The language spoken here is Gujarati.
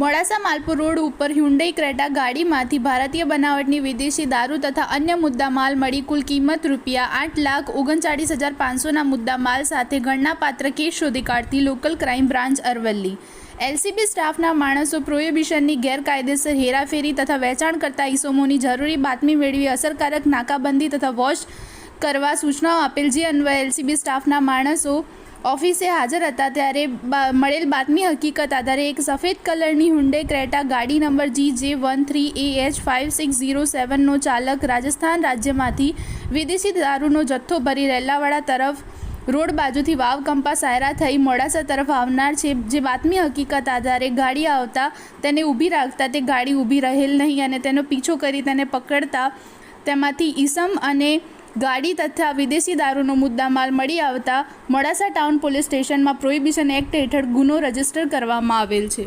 મોડાસા માલપુર રોડ ઉપર હ્યુન્ડઈ ક્રેટા ગાડીમાંથી ભારતીય બનાવટની વિદેશી દારૂ તથા અન્ય મુદ્દામાલ મળી કુલ કિંમત રૂપિયા આઠ લાખ ઓગણચાળીસ હજાર પાંચસોના મુદ્દામાલ સાથે ગણનાપાત્ર કેસ શોધી કાઢતી local crime branch Aravalli. LCB સ્ટાફના માણસો પ્રોહિબિશનની ગેરકાયદેસર હેરાફેરી તથા વેચાણ કરતા ઇસમોની જરૂરી બાતમી મેળવી અસરકારક નાકાબંધી તથા વોચ કરવા સૂચનાઓ આપેલ જે અન્વયે એલસીબી સ્ટાફના માણસો ઓફિસે હાજર હતા ત્યારે મળેલ બાતમી હકીકત આધારે એક સફેદ કલરની હુંડે ક્રેટા ગાડી number G J one three A H five six zero સેવનનો ચાલક રાજસ્થાન રાજ્યમાંથી વિદેશી દારૂનો જથ્થો ભરી રેલાવાડા તરફ રોડ બાજુથી વાવ કંપા સાયરા થઈ મોડાસા તરફ આવનાર છે. જે બાતમી હકીકત આધારે ગાડી આવતા તેને ઊભી રાખતા તે ગાડી ઊભી રહેલ નહીં અને તેનો પીછો કરી તેને પકડતા તેમાંથી ઈસમ અને ગાડી તથા વિદેશી દારૂનો મુદ્દામાલ મળી આવતા મોડાસા ટાઉન પોલીસ સ્ટેશનમાં પ્રોહિબિશન એક્ટ હેઠળ ગુનો રજિસ્ટર કરવામાં આવેલ છે.